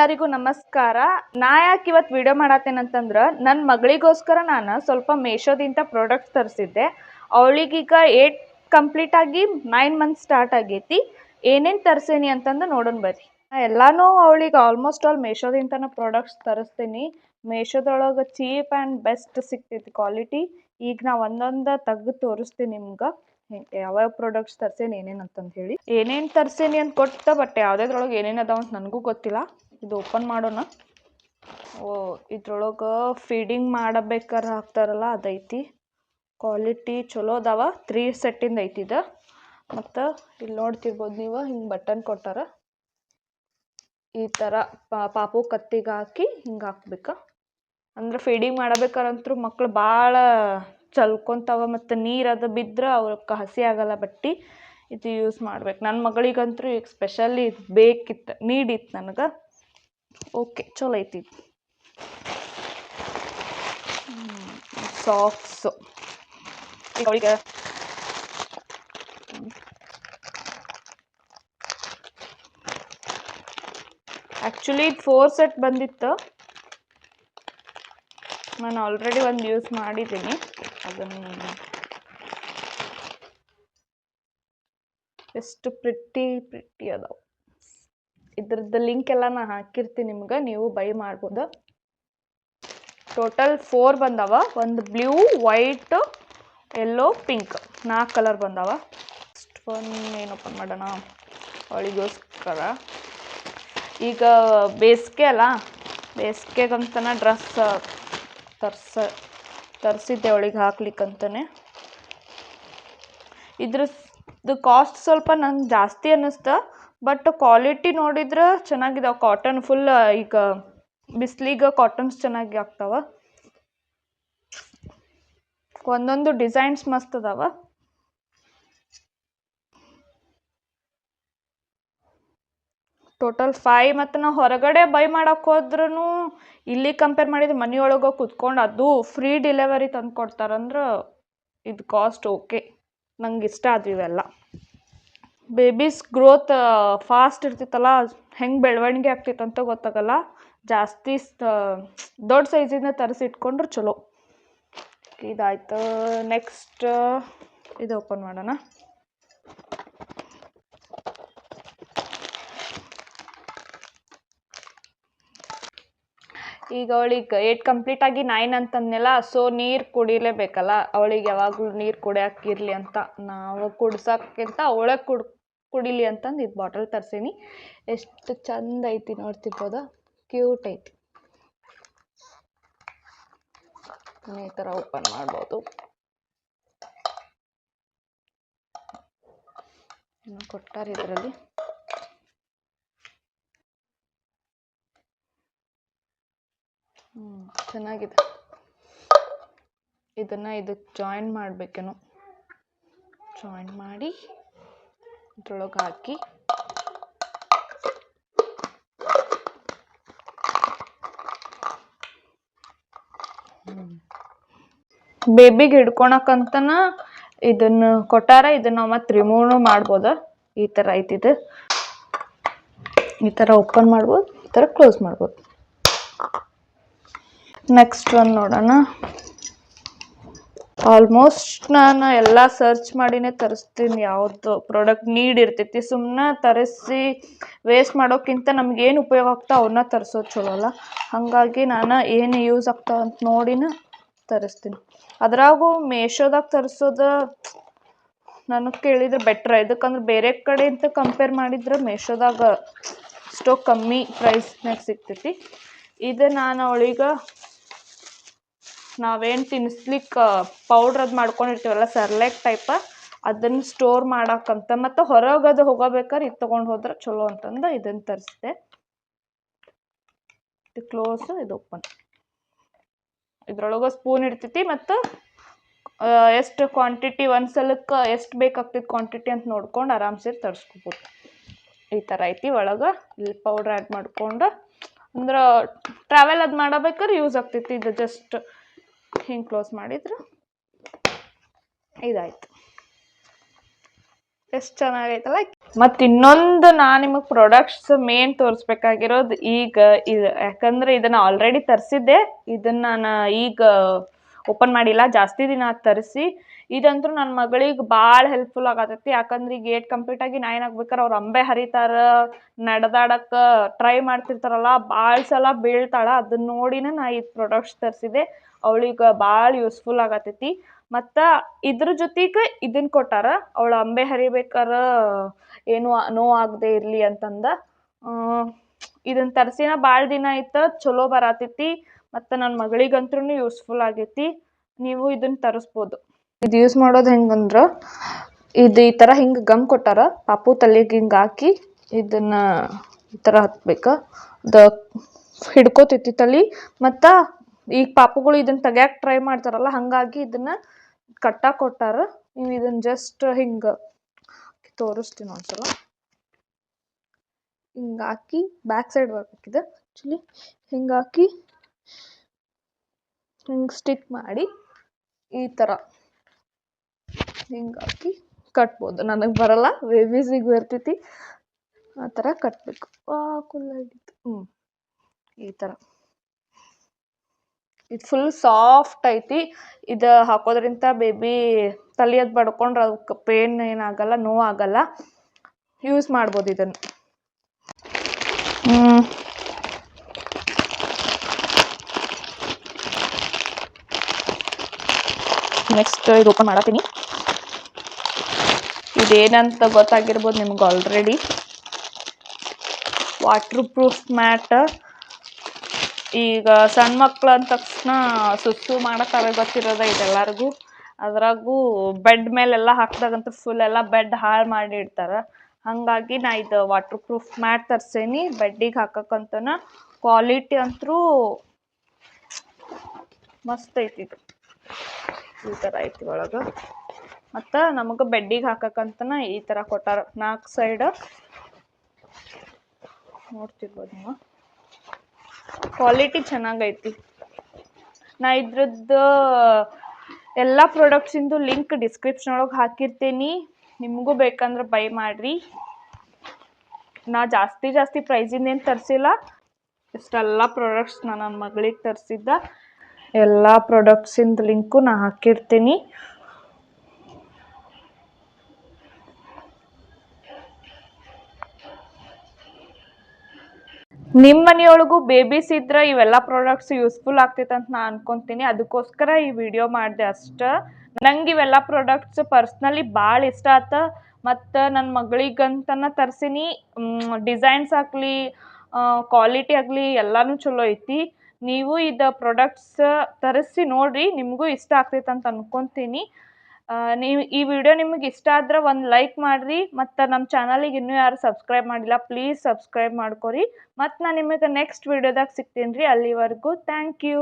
ಎಲ್ಲರಿಗೂ ನಮಸ್ಕಾರ. ನಾ ಯಾಕೆ ಇವತ್ತು ವಿಡಿಯೋ ಮಾಡತ್ತೇನಂತಂದ್ರ ನನ್ನ ಮಗಳಿಗೋಸ್ಕರ ನಾನು ಸ್ವಲ್ಪ ಮೇಶೋದಿಂದ ಪ್ರಾಡಕ್ಟ್ಸ್ ತರಿಸಿದ್ದೆ. ಅವಳಿಗೀಗ ಏಟ್ ಕಂಪ್ಲೀಟ್ ಆಗಿ ನೈನ್ ಮಂತ್ ಸ್ಟಾರ್ಟ್ ಆಗೈತಿ. ಏನೇನು ತರಿಸೀನಿ ಅಂತಂದು ನೋಡೋಣ ಬರ್ರಿ. ಎಲ್ಲಾನು ಅವಳಿಗೆ ಆಲ್ಮೋಸ್ಟ್ ಆಲ್ ಮೇಶೋದಿಂದ ಪ್ರಾಡಕ್ಟ್ಸ್ ತರಿಸ್ತೀನಿ. ಮೇಶೋದೊಳಗೆ ಚೀಪ್ ಆ್ಯಂಡ್ ಬೆಸ್ಟ್ ಸಿಗ್ತೈತಿ ಕ್ವಾಲಿಟಿ. ಈಗ ನಾ ಒಂದೊಂದು ತೆಗ್ದು ತೋರಿಸ್ತೀನಿ ನಿಮ್ಗೆ. ಯಾವ್ಯಾವ ಪ್ರಾಡಕ್ಟ್ಸ್ ತರ್ಸೇನಿ, ಏನೇನು ಅಂತಂದು ಹೇಳಿ. ಏನೇನು ತರ್ಸೇನಿ ಅಂತ ಕೊಟ್ಟ ಬಟ್ ಯಾವುದ್ರೊಳಗೆ ಏನೇನು ಅದಾವ ಅಂತ ನನಗೂ ಗೊತ್ತಿಲ್ಲ. ಇದು ಓಪನ್ ಮಾಡೋಣ. ಓ, ಇದ್ರೊಳಗೆ ಫೀಡಿಂಗ್ ಮಾಡಬೇಕಾರೆ ಹಾಕ್ತಾರಲ್ಲ, ಅದೈತಿ. ಕ್ವಾಲಿಟಿ ಚಲೋ ಅದಾವ ತ್ರೀ ಸೆಟ್ಟಿಂದ ಐತಿ ಇದು. ಮತ್ತು ಇಲ್ಲಿ ನೋಡ್ತಿರ್ಬೋದು ನೀವು, ಹಿಂಗೆ ಬಟನ್ ಕೊಟ್ಟಾರ. ಈ ಥರ ಪಾಪು ಕತ್ತಿಗೆ ಹಾಕಿ ಹಿಂಗೆ ಹಾಕ್ಬೇಕು. ಅಂದ್ರೆ ಫೀಡಿಂಗ್ ಮಾಡಬೇಕಾರಂತೂ ಮಕ್ಳು ಭಾಳ ಚಲ್ಕೊಂತಾವ ಮತ್ತು ನೀರು ಅದು ಬಿದ್ದರೆ ಅವಕ್ಕೆ ಹಸಿ ಆಗಲ್ಲ ಬಟ್ಟೆ ಇದು ಯೂಸ್ ಮಾಡ್ಬೇಕು. ನನ್ನ ಮಗಳಿಗಂತೂ ಈಗ ಸ್ಪೆಷಲಿ ಇದು ಬೇಕಿತ್ತು ನೀಡಿತ್ತು ನನಗೆ. ಓಕೆ ಚಲೋ ಐತಿ ಸಾಕ್ಸು ಈಗ ಅವಳಿಗೆ ಆ್ಯಕ್ಚುಲಿ ಇದು ಫೋರ್ ಸೆಟ್ ಬಂದಿತ್ತು. ನಾನು ಆಲ್ರೆಡಿ ಒಂದು ಯೂಸ್ ಮಾಡಿದ್ದೀನಿ. ಅದನ್ನು ಎಷ್ಟು ಪ್ರಿಟ್ಟಿ ಪ್ರಿಟ್ಟಿ ಅದಾವೆ. ಇದ್ರದ್ದು ಲಿಂಕ್ ಎಲ್ಲ ನಾನು ಹಾಕಿರ್ತೀನಿ ನಿಮ್ಗೆ, ನೀವು ಬೈ ಮಾಡ್ಬೋದು. ಟೋಟಲ್ ಫೋರ್ ಬಂದವ, ಒಂದು ಬ್ಲೂ ವೈಟ್ ಎಲ್ಲೋ ಪಿಂಕ್ ನಾಲ್ಕು ಕಲರ್ ಬಂದವ. ಫಸ್ಟ್ ಒನ್ ಏನು ಓಪನ್ ಮಾಡೋಣ? ಅವಳಿಗೋಸ್ಕರ. ಈಗ ಬೇಸಿಗೆ ಅಲ್ಲ, ಬೇಸಿಗೆಗಂತನ ಡ್ರೆಸ್ ತರ್ಸ, ತರಿಸಿದ್ದೆ ಅವಳಿಗೆ ಹಾಕ್ಲಿಕ್ಕಂತಾನೆ. ಇದ್ರದ್ದು ಕಾಸ್ಟ್ ಸ್ವಲ್ಪ ನಂಗೆ ಜಾಸ್ತಿ ಅನ್ನಿಸ್ತು ಬಟ್ ಕ್ವಾಲಿಟಿ ನೋಡಿದ್ರೆ ಚೆನ್ನಾಗಿದಾವೆ. ಕಾಟನ್ ಫುಲ್ ಈಗ ಬಿಸಿಲಿಗೆ ಕಾಟನ್ಸ್ ಚೆನ್ನಾಗಿ ಆಗ್ತಾವೆ. ಒಂದೊಂದು ಡಿಸೈನ್ಸ್ ಮಸ್ತ್ ಅದಾವ. ಟೋಟಲ್ ಫೈ ಮತ್ತು ನಾವು ಹೊರಗಡೆ ಬೈ ಮಾಡಕ್ಕೆ ಹೋದ್ರೂ ಇಲ್ಲಿ ಕಂಪೇರ್ ಮಾಡಿದ್ರೆ ಮನೆಯೊಳಗೆ ಕುತ್ಕೊಂಡು ಅದು ಫ್ರೀ ಡೆಲಿವರಿ ತಂದು ಕೊಡ್ತಾರಂದ್ರೆ ಇದು ಕಾಸ್ಟ್ ಓಕೆ ನಂಗೆ ಇಷ್ಟ ಆದ್ವಿ ಇವೆಲ್ಲ. ಬೇಬೀಸ್ ಗ್ರೋತ್ ಫಾಸ್ಟ್ ಇರ್ತಿತ್ತಲ್ಲ, ಹೆಂಗೆ ಬೆಳವಣಿಗೆ ಆಗ್ತಿತ್ತು ಅಂತ ಗೊತ್ತಾಗಲ್ಲ. ಜಾಸ್ತಿ ದೊಡ್ಡ ಸೈಜಿಂದ ತರಿಸಿಟ್ಕೊಂಡ್ರೆ ಚಲೋ. ಇದಾಯ್ತು ನೆಕ್ಸ್ಟ್ ಇದು ಓಪನ್ ಮಾಡೋಣ. ಈಗ ಅವಳಿಗೆ ಏಟ್ ಕಂಪ್ಲೀಟ್ ಆಗಿ ನೈನ್ ಅಂತಂದ್ನಲ್ಲ ಸೊ ನೀರು ಕುಡಿಲೇಬೇಕಲ್ಲ? ಅವಳಿಗೆ ಯಾವಾಗಲೂ ನೀರು ಕುಡಿಯೋಕ್ಕಿರಲಿ ಅಂತ, ನಾವು ಕುಡ್ಸೋಕ್ಕಿಂತ ಅವಳೇ ಕುಡ್, ಕುಡಿಲಿ ಅಂತಂದು ಇದು ಬಾಟಲ್ ತರ್ಸೀನಿ. ಎಷ್ಟು ಚಂದ ಐತಿ ನೋಡ್ತಿರ್ಬೋದ ಕ್ಯೂಟ್ ಐತಿ. ಈ ಥರ ಓಪನ್ ಮಾಡ್ಬೋದು. ಕೊಟ್ಟಾರ ಇದರಲ್ಲಿ. ಹ್ಞೂ ಚೆನ್ನಾಗಿದೆ. ಇದನ್ನು ಇದಕ್ಕೆ ಜಾಯಿನ್ ಮಾಡಬೇಕೇನೋ. ಜಾಯಿನ್ ಮಾಡಿ, ಇದ್ರೊಳಗೆ ಹಾಕಿ. ಬೇಬಿಗೆ ಹಿಡ್ಕೊಳಕಂತನ ಇದನ್ನು ಕೊಟ್ಟಾರ, ಇದನ್ನ ನಾವು ಮತ್ತೆ ರಿಮೂವ್ ಮಾಡ್ಬೋದು? ಈ ಥರ ಐತಿದು ಈ ಥರ ಓಪನ್ ಮಾಡ್ಬೋದು, ಈ ಥರ ಕ್ಲೋಸ್ ಮಾಡ್ಬೋದು. ನೆಕ್ಸ್ಟ್ ಒನ್ ನೋಡೋಣ. ಆಲ್ಮೋಸ್ಟ್ ನಾನು ಎಲ್ಲ ಸರ್ಚ್ ಮಾಡಿನೇ ತರಿಸ್ತೀನಿ ಯಾವುದು ಪ್ರಾಡಕ್ಟ್ ನೀಡ್ ಇರ್ತೈತಿ. ಸುಮ್ಮನೆ ತರಿಸಿ ವೇಸ್ಟ್ ಮಾಡೋಕ್ಕಿಂತ ನಮ್ಗೇನು ಉಪಯೋಗ ಆಗ್ತಾ ಅವನ್ನ ತರಿಸೋದು ಚಲೋ ಅಲ್ಲ. ಹಾಗಾಗಿ ನಾನು ಏನು ಯೂಸ್ ಆಗ್ತಾವ ಅಂತ ನೋಡಿನ ತರಿಸ್ತೀನಿ. ಅದ್ರಾಗೂ ಮೇಶೋದಾಗ ತರಿಸೋದು ನನಗೆ ಕೇಳಿದ್ರೆ ಬೆಟ್ರ್ ಇದಕ್ಕಂದ್ರೆ ಬೇರೆ ಕಡೆಯಿಂದ ಕಂಪೇರ್ ಮಾಡಿದ್ರೆ ಮೇಶೋದಾಗ ಎಷ್ಟೋ ಕಮ್ಮಿ ಪ್ರೈಸ್ನಾಗ ಸಿಗ್ತೈತಿ. ಇದು ನಾನು ಅವಳಿಗೆ ನಾವೇನು ತಿನ್ನಿಸ್ಲಿಕ್ಕೆ ಪೌಡ್ರ್ ಅದು ಮಾಡ್ಕೊಂಡಿರ್ತೀವಲ್ಲ, ಸರ್ಲೆಕ್ ಟೈಪ ಅದನ್ನು ಸ್ಟೋರ್ ಮಾಡೋಕ್ಕಂತ ಮತ್ತು ಹೊರಗದು ಹೋಗಬೇಕಾದ್ರೆ ಇದು ತೊಗೊಂಡು ಹೋದ್ರೆ ಚಲೋ ಅಂತಂದು ಇದನ್ನು ತರಿಸಿದೆ ಇದು ಕ್ಲೋಸ್ ಇದು ಓಪನ್ ಇದ್ರೊಳಗೆ ಸ್ಪೂನ್ ಇರ್ತೈತಿ ಮತ್ತು ಎಷ್ಟು ಕ್ವಾಂಟಿಟಿ ಒಂದು ಸಲಕ್ಕೆ ಎಷ್ಟು ಬೇಕಾಗ್ತೈತಿ ಕ್ವಾಂಟಿಟಿ ಅಂತ ನೋಡ್ಕೊಂಡು ಆರಾಮ್ಸೆ ತರಿಸ್ಕೋಬೋದು. ಈ ಥರ ಐತಿ, ಒಳಗೆ ಇಲ್ಲಿ ಪೌಡ್ರ್ ಆ್ಯಡ್ ಮಾಡಿಕೊಂಡು, ಅಂದ್ರೆ ಟ್ರಾವೆಲ್ ಅದು ಮಾಡಬೇಕಾದ್ರೆ ಯೂಸ್ ಆಗ್ತೈತಿ, ಇದು ಜಸ್ಟ್ ಹಿಂಗೆ ಕ್ಲೋಸ್ ಮಾಡಿದ್ರೆ. ಇದಾಯ್ತು. ಎಷ್ಟು ಚೆನ್ನಾಗೈತಲ್ಲ. ಮತ್ತು ಇನ್ನೊಂದು ನಾ ನಿಮಗೆ ಪ್ರಾಡಕ್ಟ್ಸ್ ಮೇನ್ ತೋರಿಸ್ಬೇಕಾಗಿರೋದು ಈಗ ಇದು, ಯಾಕಂದ್ರೆ ಇದನ್ನು ಆಲ್ರೆಡಿ ತರಿಸಿದ್ದೆ. ಇದನ್ನು ನಾನು ಈಗ ಓಪನ್ ಮಾಡಿಲ್ಲ, ಜಾಸ್ತಿ ದಿನ ತರಿಸಿ. ಇದಂತೂ ನನ್ನ ಮಗಳಿಗೆ ಭಾಳ ಹೆಲ್ಪ್ಫುಲ್ ಆಗತ್ತೈತಿ ಯಾಕಂದ್ರೆ ಈಗ ಏಟ್ ಕಂಪ್ಲೀಟ್ ಆಗಿ ನೈನ್ ಆಗ್ಬೇಕಾರೆ ಅವ್ರು ಅಂಬೆ ಹರಿತಾರ ನಡೆದಾಡಕ್ಕೆ ಟ್ರೈ ಮಾಡ್ತಿರ್ತಾರಲ್ಲ. ಭಾಳ ಸಲ ಬೀಳ್ತಾಳ. ಅದನ್ನ ನೋಡಿನೇ ನಾ ಈ ಪ್ರಾಡಕ್ಟ್ಸ್ ತರಿಸಿದೆ ಅವಳಿಗೆ ಭಾಳ ಯೂಸ್ಫುಲ್ ಆಗತೈತಿ. ಮತ್ತು ಇದ್ರ ಜೊತೆಗೆ ಇದನ್ನ ಕೊಟ್ಟಾರ, ಅವಳು ಅಂಬೆ ಹರಿಬೇಕಾರ ಏನು ನೋವಾಗದೆ ಇರಲಿ ಅಂತಂದ. ಇದನ್ನ ತರಿಸಿನ ಭಾಳ ದಿನ ಆಯ್ತು, ಚಲೋ ಬರತೈತಿ ಮತ್ತು ನನ್ನ ಮಗಳಿಗಂತೂ ಯೂಸ್ಫುಲ್ ಆಗೈತಿ. ನೀವು ಇದನ್ನ ತರಿಸ್ಬೋದು. ಇದು ಯೂಸ್ ಮಾಡೋದು ಹೆಂಗಂದ್ರೆ, ಇದು ಈ ಥರ ಹಿಂಗೆ ಗಮ್ ಕೊಟ್ಟಾರ, ಪಾಪು ತಲೆಗೆ ಹಿಂಗೆ ಹಾಕಿ ಇದನ್ನ ಈ ಥರ ಹತ್ಬೇಕು. ದ ಹಿಡ್ಕೋತೈತಿ ತಲೆ. ಮತ್ತು ಈಗ ಪಾಪುಗಳು ಇದನ್ನ ತೆಗೆಯಕ್ಕೆ ಟ್ರೈ ಮಾಡ್ತಾರಲ್ಲ, ಹಾಗಾಗಿ ಇದನ್ನ ಕಟ್ಟಾಕ್ ಕೊಟ್ಟಾರ. ನೀವು ಇದನ್ನ ಜಸ್ಟ್ ಹಿಂಗ ತೋರಿಸ್ತೀನಿ ಒಂದ್ಸಲ. ಹಿಂಗಾಕಿ ಬ್ಯಾಕ್ ಸೈಡ್ ಬರ್ಬೇಕಿದೆ ಆ್ಯಕ್ಚುಲಿ ಹಿಂಗಾಕಿ ಹಿಂಗೆ ಸ್ಟಿಕ್ ಮಾಡಿ ಈ ಥರ ಹಿಂಗಾಕಿ ಕಟ್ಬೋದು. ನನಗೆ ಬರಲ್ಲ ಬೇಬೀಸಿಗೆ ಬರ್ತೈತಿ. ಆ ಥರ ಕಟ್ಟಬೇಕು ಕುಲ್ಲಾಗಿತ್ತು ಹ್ಞೂ ಈ ಥರ ಇದು ಫುಲ್ ಸಾಫ್ಟ್ ಐತಿ. ಇದು ಹಾಕೋದ್ರಿಂದ ಬೇಬಿ ತಲೆಯದು ಬಡ್ಕೊಂಡ್ರೆ ಅದಕ್ಕೆ ಪೇನ್ ಏನಾಗಲ್ಲ, ನೋವಾಗಲ್ಲ. ಯೂಸ್ ಮಾಡ್ಬೋದು ಇದನ್ನು. ನೆಕ್ಸ್ಟ್ ಇದು ಓಪನ್ ಮಾಡತ್ತೀನಿ ಇದೇನಂತ ಗೊತ್ತಾಗಿರ್ಬೋದು ನಿಮ್ಗೆ ಆಲ್ರೆಡಿ ವಾಟ್ರ್ ಪ್ರೂಫ್ ಮ್ಯಾಟ್ ಈಗ ಸಣ್ಣ ಮಕ್ಳು ಅಂದ ತಕ್ಷಣ ಸುಸ್ಸು ಮಾಡಕ್ಕೆ ಗೊತ್ತಿರೋದ ಇದೆಲ್ಲರಿಗೂ ಅದ್ರಾಗೂ ಬೆಡ್ ಮೇಲೆಲ್ಲ ಹಾಕ್ದಾಗಂತೂ ಫುಲ್ ಎಲ್ಲ ಬೆಡ್ ಹಾಳು ಮಾಡಿಡ್ತಾರೆ ಹಾಗಾಗಿ ನಾ ಇದು ವಾಟರ್ ಪ್ರೂಫ್ ಮ್ಯಾಟ್ ತರ್ಸೇನಿ. ಬೆಡ್ಡಿಗೆ ಹಾಕಕ್ಕಂತನ ಕ್ವಾಲಿಟಿ ಅಂತೂ ಮಸ್ತ್ ಐತಿ ಇದು. ಈ ಥರ ಐತಿ ಒಳಗೆ. ಮತ್ತು ನಮಗೆ ಬೆಡ್ಡಿಗೆ ಹಾಕಕ್ಕಂತನ ಈ ಥರ ಕೊಟ್ಟಾರ. ನಾಲ್ಕು ಸೈಡ್ ನೋಡ್ತಿರ್ಬೋದು ನೀವು? ಕ್ವಾಲಿಟಿ ಚೆನ್ನಾಗೈತಿ. ನಾ ಇದ್ರದ್ದು ಎಲ್ಲ ಪ್ರಾಡಕ್ಟ್ಸಿಂದು ಲಿಂಕ್ ಡಿಸ್ಕ್ರಿಪ್ಷನ್ ಒಳಗೆ ಹಾಕಿರ್ತೀನಿ. ನಿಮಗೂ ಬೇಕಂದ್ರೆ ಬೈ ಮಾಡಿರಿ. ನಾ ಜಾಸ್ತಿ ಜಾಸ್ತಿ ಪ್ರೈಸಿಂದ ಏನು ತರಿಸಿಲ್ಲ. ಇಷ್ಟೆಲ್ಲ ಪ್ರಾಡಕ್ಟ್ಸ್ ನಾನು ನನ್ನ ಮಗಳಿಗೆ ತರಿಸಿದ್ದ. ಎಲ್ಲ ಪ್ರಾಡಕ್ಟ್ಸಿಂದು ಲಿಂಕು ನಾ ಹಾಕಿರ್ತೀನಿ. ನಿಮ್ಮ ಮನೆಯೊಳಗೂ ಬೇಬೀಸ್ ಇದ್ರೆ ಇವೆಲ್ಲ ಪ್ರಾಡಕ್ಟ್ಸ್ ಯೂಸ್ಫುಲ್ ಆಗ್ತೈತೆ ಅಂತ ನಾ ಅನ್ಕೊಂತೀನಿ. ಅದಕ್ಕೋಸ್ಕರ ಈ ವಿಡಿಯೋ ಮಾಡಿದೆ ಅಷ್ಟ. ನಂಗೆ ಇವೆಲ್ಲ ಪ್ರಾಡಕ್ಟ್ಸ್ ಪರ್ಸ್ನಲಿ ಭಾಳ ಇಷ್ಟ ಆತ. ಮತ್ತು ನನ್ನ ಮಗಳಿಗಂತನ ತರ್ಸಿನಿ. ಡಿಸೈನ್ಸ್ ಆಗಲಿ ಕ್ವಾಲಿಟಿ ಆಗಲಿ ಎಲ್ಲನೂ ಚಲೋ ಐತಿ. ನೀವು ಇದು ಪ್ರಾಡಕ್ಟ್ಸ್ ತರಿಸಿ ನೋಡ್ರಿ, ನಿಮಗೂ ಇಷ್ಟ ಆಗ್ತೈತೆ ಅಂತ ಅನ್ಕೊತೀನಿ. ನೀವು ಈ ವಿಡಿಯೋ ನಿಮಗೆ ಇಷ್ಟ ಆದ್ರೆ ಒಂದು ಲೈಕ್ ಮಾಡಿರಿ, ಮತ್ತು ನಮ್ಮ ಚಾನಲಿಗೆ ಇನ್ನೂ ಯಾರು ಸಬ್ಸ್ಕ್ರೈಬ್ ಮಾಡಿಲ್ಲ ಪ್ಲೀಸ್ ಸಬ್ಸ್ಕ್ರೈಬ್ ಮಾಡ್ಕೊರಿ. ಮತ್ತು ನಾನು ನಿಮಗೆ ನೆಕ್ಸ್ಟ್ ವಿಡಿಯೋದಾಗ ಸಿಗ್ತೀನಿ ರೀ, ಅಲ್ಲಿವರೆಗೂ. Thank you